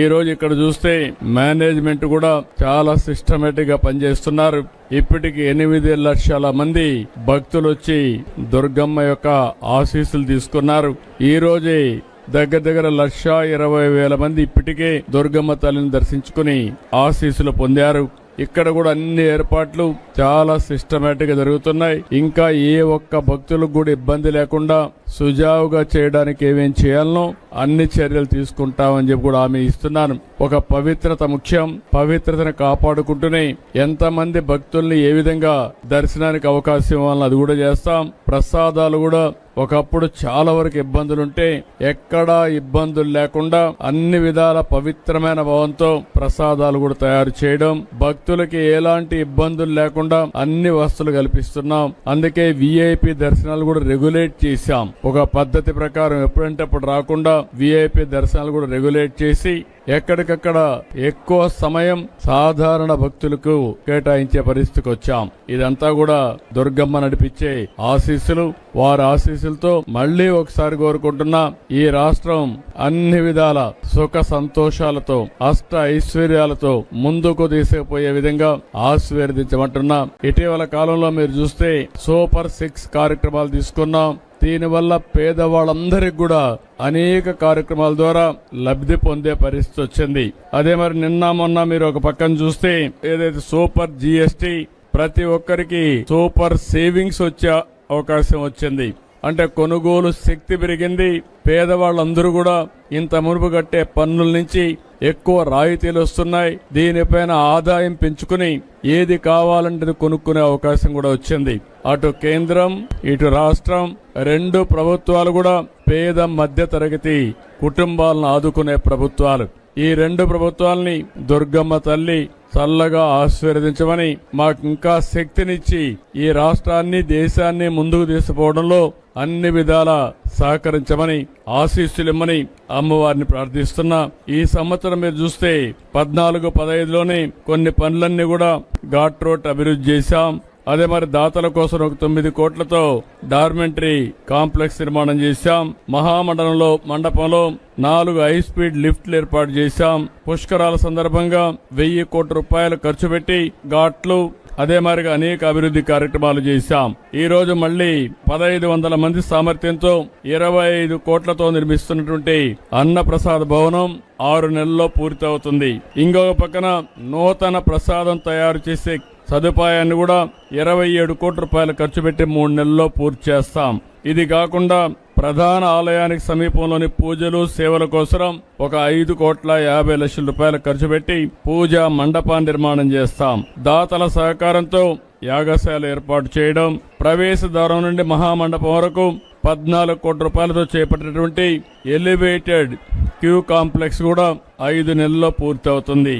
ఈ రోజు ఇక్కడ చూస్తే మేనేజ్మెంట్ కూడా చాలా సిస్టమేటిక్గా పనిచేస్తున్నారు. ఇప్పటికి ఎనిమిది లక్షల మంది భక్తులు వచ్చి దుర్గమ్మ యొక్క ఆశీస్సులు తీసుకున్నారు. ఈ రోజే దగ్గర దగ్గర లక్ష ఇరవై వేల మంది ఇప్పటికే దుర్గమ్మ తల్లిని దర్శించుకుని ఆశీస్సులు పొందారు. ఇక్కడ కూడా అన్ని ఏర్పాట్లు చాలా సిస్టమేటిక్గా జరుగుతున్నాయి. ఇంకా ఏ ఒక్క భక్తులకు కూడా ఇబ్బంది లేకుండా సుజావుగా చేయడానికి ఏమేం చేయాలనో అన్ని చర్యలు తీసుకుంటామని చెప్పి కూడా ఆమె ఇస్తున్నాను. ఒక పవిత్రత ముఖ్యం. పవిత్రతను కాపాడుకుంటూనే ఎంతమంది భక్తుల్ని ఏ విధంగా దర్శనానికి అవకాశం ఇవ్వాలని అది కూడా చేస్తాం. ప్రసాదాలు కూడా ఒకప్పుడు చాలా వరకు ఇబ్బందులుంటే ఎక్కడా ఇబ్బందులు లేకుండా అన్ని విధాల పవిత్రమైన భావంతో ప్రసాదాలు కూడా తయారు చేయడం భక్తులకి ఎలాంటి ఇబ్బందులు లేకుండా అన్ని వస్తువులు కల్పిస్తున్నాం. అందుకే విఐపి దర్శనాలు కూడా రెగ్యులేట్ చేశాం. ఒక పద్ధతి ప్రకారం ఎప్పుడంటే అప్పుడు రాకుండా విఐపి దర్శనాలు కూడా రెగ్యులేట్ చేసి ఎక్కడికక్కడ ఎక్కువ సమయం సాధారణ భక్తులకు కేటాయించే పరిస్థితికి వచ్చాం. ఇదంతా కూడా దుర్గమ్మ నడిపించే ఆశీస్సులు. వారి ఆశీస్సులతో మళ్ళీ ఒకసారి కోరుకుంటున్నా ఈ రాష్ట్రం అన్ని విధాల సుఖ సంతోషాలతో అష్ట ఐశ్వర్యాలతో ముందుకు తీసుకుపోయే విధంగా ఆశీర్వదించమంటున్నా. ఇటీవల కాలంలో మీరు చూస్తే సూపర్ సిక్స్ కార్యక్రమాలు తీసుకున్నాం. దీనివల్ల పేదవాళ్ళందరికి కూడా అనేక కార్యక్రమాల ద్వారా లబ్ధి పొందే పరిస్థితి వచ్చింది. అదే మరి నిన్న మొన్న మీరు ఒక పక్కన చూస్తే ఏదైతే సూపర్ జిఎస్టి ప్రతి ఒక్కరికి సూపర్ సేవింగ్స్ వచ్చే అవకాశం వచ్చింది. అంటే కొనుగోలు శక్తి పెరిగింది. పేదవాళ్ళందరూ కూడా ఇంత మునుపు కట్టే పన్నుల నుంచి ఎక్కువ రాయితీలు వస్తున్నాయి. దీనిపైన ఆదాయం పెంచుకుని ఏది కావాలంటే కొనుక్కునే అవకాశం కూడా వచ్చింది. అటు కేంద్రం ఇటు రాష్ట్రం రెండు ప్రభుత్వాలు కూడా పేద మధ్య తరగతి కుటుంబాలను ఆదుకునే ప్రభుత్వాలు. ఈ రెండు ప్రభుత్వాల్ని దుర్గమ్మ తల్లి చల్లగా ఆశీర్వదించమని మాకు ఇంకా శక్తినిచ్చి ఈ రాష్ట్రాన్ని దేశాన్ని ముందుకు తీసుకుపోవడంలో అన్ని విధాల సహకరించమని ఆశీస్సులిమ్మని అమ్మవారిని ప్రార్థిస్తున్నా. ఈ సంవత్సరం మీరు చూస్తే పద్నాలుగు పదహైదులోనే కొన్ని పనులన్నీ కూడా ఘాట్ రోడ్ అభివృద్ధి చేశాం. అదే మరి దాతల కోసం ఒక తొమ్మిది కోట్లతో డార్మెంటరీ కాంప్లెక్స్ నిర్మాణం చేశాం. మహామండలంలో మండపంలో నాలుగు హై స్పీడ్ లిఫ్ట్లు ఏర్పాటు చేశాం. పుష్కరాల సందర్భంగా వెయ్యి కోట్ల రూపాయలు ఖర్చు పెట్టి ఘాట్లు అదే మాదిరిగా అనేక అభివృద్ధి కార్యక్రమాలు చేశాం. ఈ రోజు మళ్ళీ పదహైదు వందల మంది సామర్థ్యంతో ఇరవై ఐదు కోట్లతో నిర్మిస్తున్నటువంటి అన్నప్రసాద భవనం ఆరు నెలల్లో పూర్తవుతుంది. ఇంకొక పక్కన నూతన ప్రసాదం తయారు చేసే సదుపాయాన్ని కూడా ఇరవై ఏడు కోట్ల రూపాయలు ఖర్చు పెట్టి మూడు నెలల్లో పూర్తి చేస్తాం. ఇది కాకుండా ప్రధాన ఆలయానికి సమీపంలోని పూజలు సేవల కోసం ఒక ఐదు కోట్ల యాభై లక్షల రూపాయలు ఖర్చు పెట్టి పూజా మండపాన్ని నిర్మాణం చేస్తాం. దాతల సహకారంతో యాగశాల ఏర్పాటు చేయడం ప్రవేశ ద్వారం నుండి మహామండపం వరకు పద్నాలుగు కోట్ల రూపాయలతో చేపట్టినటువంటి ఎలివేటెడ్ క్యూ కాంప్లెక్స్ కూడా ఐదు నెలల్లో పూర్తవుతుంది.